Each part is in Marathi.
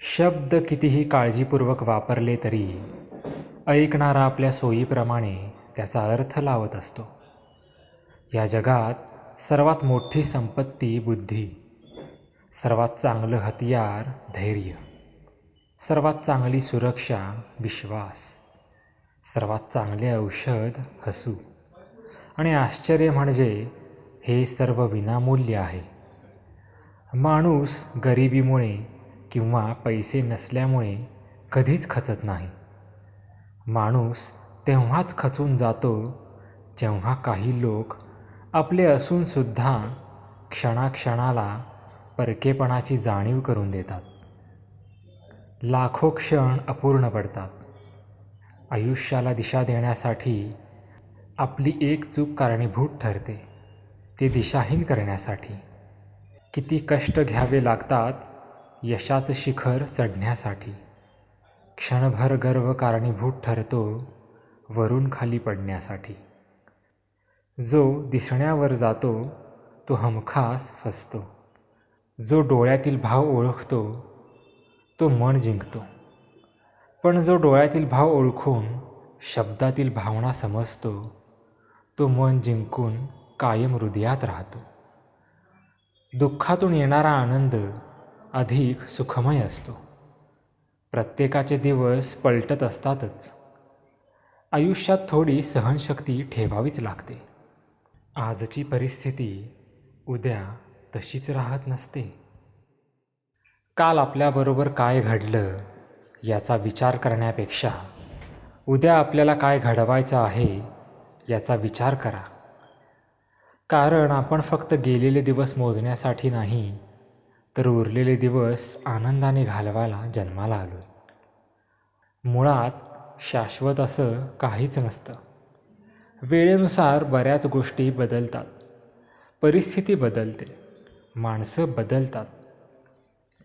शब्द कितीही काळजीपूर्वक वापरले तरी ऐकणारा आपल्या सोयीप्रमाणे त्याचा अर्थ लावत असतो. या जगात सर्वात मोठी संपत्ती बुद्धी सर्वात चांगलं हतियार धैर्य सर्वात चांगली सुरक्षा विश्वास सर्वात चांगले औषध हसू. आणि आश्चर्य म्हणजे हे सर्व विनामूल्य आहे. माणूस गरिबीमुळे किंवा पैसे नसल्यामुळे कधीच खचत नाही. माणूस तेव्हाच खचून जातो जेव्हा काही लोक आपले असूनसुद्धा क्षणाक्षणाला परकेपणाची जाणीव करून देतात. लाखो क्षण अपूर्ण पडतात. आयुष्याला दिशा देण्यासाठी आपली एक चूक कारणीभूत ठरते. ती दिशाहीन करण्यासाठी. किती कष्ट घ्यावे लागतात यशाचं शिखर चढण्यासाठी. क्षणभर गर्व कारणीभूत ठरतो वरून खाली पडण्यासाठी. जो दिसण्यावर जातो तो हमखास फसतो. जो डोळ्यातील भाव ओळखतो तो मन जिंकतो. पण जो डोळ्यातील भाव ओळखून शब्दातील भावना समजतो तो मन जिंकून कायम हृदयात राहतो. दुःखातून येणारा आनंद अधिक सुखमय असतो. प्रत्येकाचे दिवस पलटत असतातच. आयुष्यात थोडी सहनशक्ती ठेवावीच लागते. आजची परिस्थिती उद्या तशीच राहत नसते. काल आपल्याबरोबर काय घडलं याचा विचार करण्यापेक्षा उद्या आपल्याला काय घडवायचं आहे याचा विचार करा. कारण आपण फक्त गेलेले दिवस मोजण्यासाठी नाही तर उरलेले दिवस आनंदाने घालवायला जन्माला आलो मुळात शाश्वत असं काहीच नसतं. वेळेनुसार बऱ्याच गोष्टी बदलतात. परिस्थिती बदलते. माणसं बदलतात.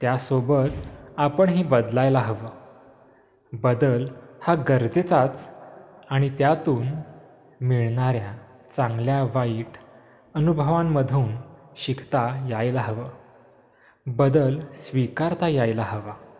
त्यासोबत आपणही बदलायला हवं. बदल हा गरजेचाच आणि त्यातून मिळणाऱ्या चांगल्या वाईट अनुभवांमधून शिकता यायला हवं. बदल स्वीकारता यायला हवा.